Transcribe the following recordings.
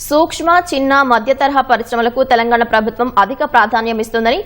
సూక్ష్మ చిన్న మధ్య తరహా పరిశ్రమలకు తెలంగాణ ప్రభుత్వం అధిక ప్రాధాన్యం ఇస్తుందని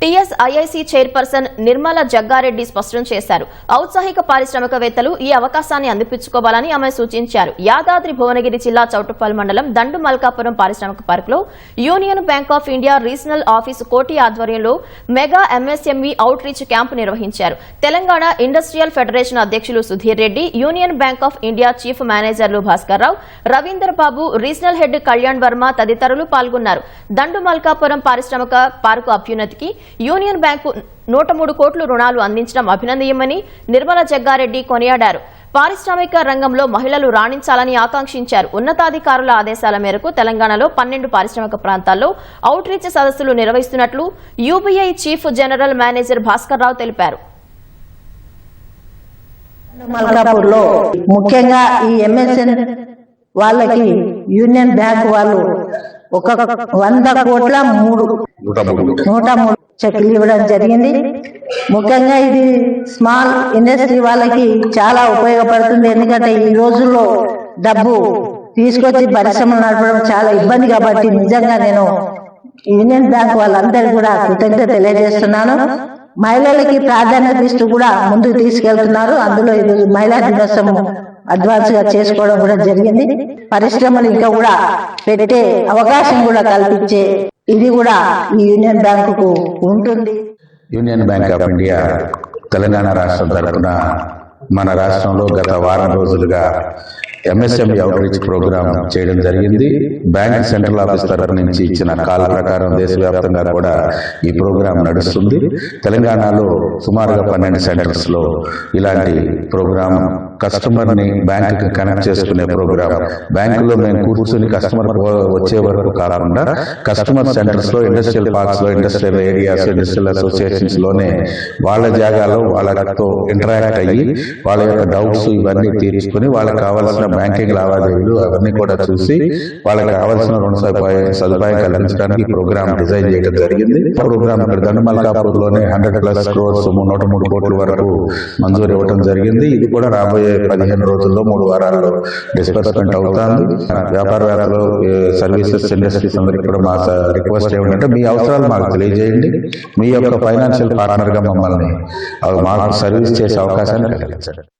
టీఎస్ఐఐసీ చైర్పర్సన్ నిర్మల జగ్గారెడ్డి స్పష్టం చేశారు. ఔత్సాహిక పారిశ్రామికవేత్తలు ఈ అవకాశాన్ని అందిపించుకోవాలని ఆమె సూచించారు. యాదాద్రి భువనగిరి జిల్లా చౌటుప్పల్ మండలం దండు మల్కాపురం పారిశ్రామిక పార్కులో Union Bank of India regional office Koti ఆధ్వర్యంలో mega MSME outreach camp నిర్వహించారు. తెలంగాణ ఇండస్ట్రియల్ ఫెడరేషన్ అధ్యక్షులు Sudheer Reddy Union Bank of India chief మేనేజర్లు భాస్కర్ రావు రవీందర్ బాబు రీజనల్ హెడ్ కళ్యాణ్ వర్మ తదితరులు పాల్గొన్నారు. దండు మల్కాపురం పారిశ్రామిక పార్కు అభ్యున్నతికి యూనియన్ బ్యాంకు నూట మూడు కోట్లు రుణాలు అందించడం అభినందనీయమని నిర్మల జగ్గారెడ్డి కొనియాడారు. పారిశ్రామిక రంగంలో మహిళలు రాణించాలని ఆకాంక్షించారు. ఉన్నతాధికారుల ఆదేశాల మేరకు తెలంగాణలో పన్నెండు పారిశ్రామిక ప్రాంతాల్లో అవుట్ రీచ్ సదస్సులు నిర్వహిస్తున్నట్లు UBI chief general manager Bhaskar Rao తెలిపారు. మల్కాపూర్లో ముఖ్యంగా ఈ ఎంఎస్ఎన్ వాళ్ళకి యూనియన్ బ్యాంక్ వాళ్ళు ఒక వంద కోట్ల మూడు. నూట మూడు. చెక్కులు చెక్లు ఇవ్వడం జరిగింది. ముఖ్యంగా ఇది స్మాల్ ఇండస్ట్రీ వాళ్ళకి చాలా ఉపయోగపడుతుంది. ఎందుకంటే ఈ రోజుల్లో డబ్బు తీసుకొచ్చి పరిశ్రమలు నడపడం చాలా ఇబ్బంది కాబట్టి నిజంగా నేను యూనియన్ బ్యాంక్ వాళ్ళందరికీ కూడా కృతజ్ఞత తెలియజేస్తున్నాను. మహిళలకి ప్రాధాన్యత ఇస్తూ కూడా ముందుకు తీసుకెళ్తున్నారు. అందులో ఇది మహిళా దినోత్సవం అడ్వాన్స్గా చేసుకోవడం కూడా జరిగింది. పరిశ్రమలు ఇంకా కూడా పెట్టే అవకాశం కూడా కల్పించే ఇది కూడా ఈ యూనియన్ బ్యాంకుకు ఉంటుంది. Union Bank of India Telangana రాష్ట్రం తరఫున మన రాష్ట్రంలో గత వారం రోజులుగా ఎంఎస్ఎంఈ అవుట్రీచ్ ప్రోగ్రాం చేయడం జరిగింది. బ్యాంక్ సెంట్రల్ ఆఫీస్ తరఫు నుంచి ఇచ్చిన కాల ప్రకారం దేశవ్యాప్తంగా కూడా ఈ ప్రోగ్రాం నడుస్తుంది. తెలంగాణలో సుమారుగా పన్నెండు సెంటర్స్లో ఇలాంటి ప్రోగ్రాం కస్టమర్ని బ్యాంకుకి కనెక్ట్ చేసుకునే ప్రోగ్రాం బ్యాంకులో మేము కూర్చుని కస్టమర్ వచ్చే వరకు కాకుండా కస్టమర్ సెంటర్స్లో ఇండస్ట్రియల్ పార్క్స్లో ఇండస్ట్రియల్ ఏరియాస్ ఇండస్ట్రియల్ అసోసియేషన్స్లోనే వాళ్ళ జాగాలో వాళ్ళతో ఇంటరాక్ట్ అయ్యి వాళ్ళ యొక్క డౌట్స్ ఇవన్నీ తీర్చుకుని వాళ్ళకి కావాల్సిన బ్యాంకింగ్ లావాదేవీలు అవన్నీ కూడా చూసి వాళ్ళకి కావాల్సిన రుణ సదుపాయం సదుపాయం కల్పించడానికి ప్రోగ్రామ్ డిజైన్ చేయడం జరిగింది. ప్రోగ్రామ్ ఇక్కడ దండమల్కాపూర్ హండ్రెడ్ ప్లస్ క్రోర్స్ నూట మూడు కోట్ల వరకు మంజూరు ఇవ్వడం జరిగింది. ఇది కూడా రాబోయే పదిహేను రోజుల్లో మూడు వారాల్లో డిస్బర్స్మెంట్ అవుతుంది. వ్యాపారవేత్తలు సర్వీసెస్ ఇండస్ట్రీస్ అందరికీ కూడా మా రిక్వెస్ట్ ఏమిటంటే మీ అవసరాలు మాకు తెలియజేయండి. మీ యొక్క ఫైనాన్షియల్ పార్ట్నర్గా మమ్మల్ని మాకు సర్వీస్ చేసే అవకాశాన్ని answer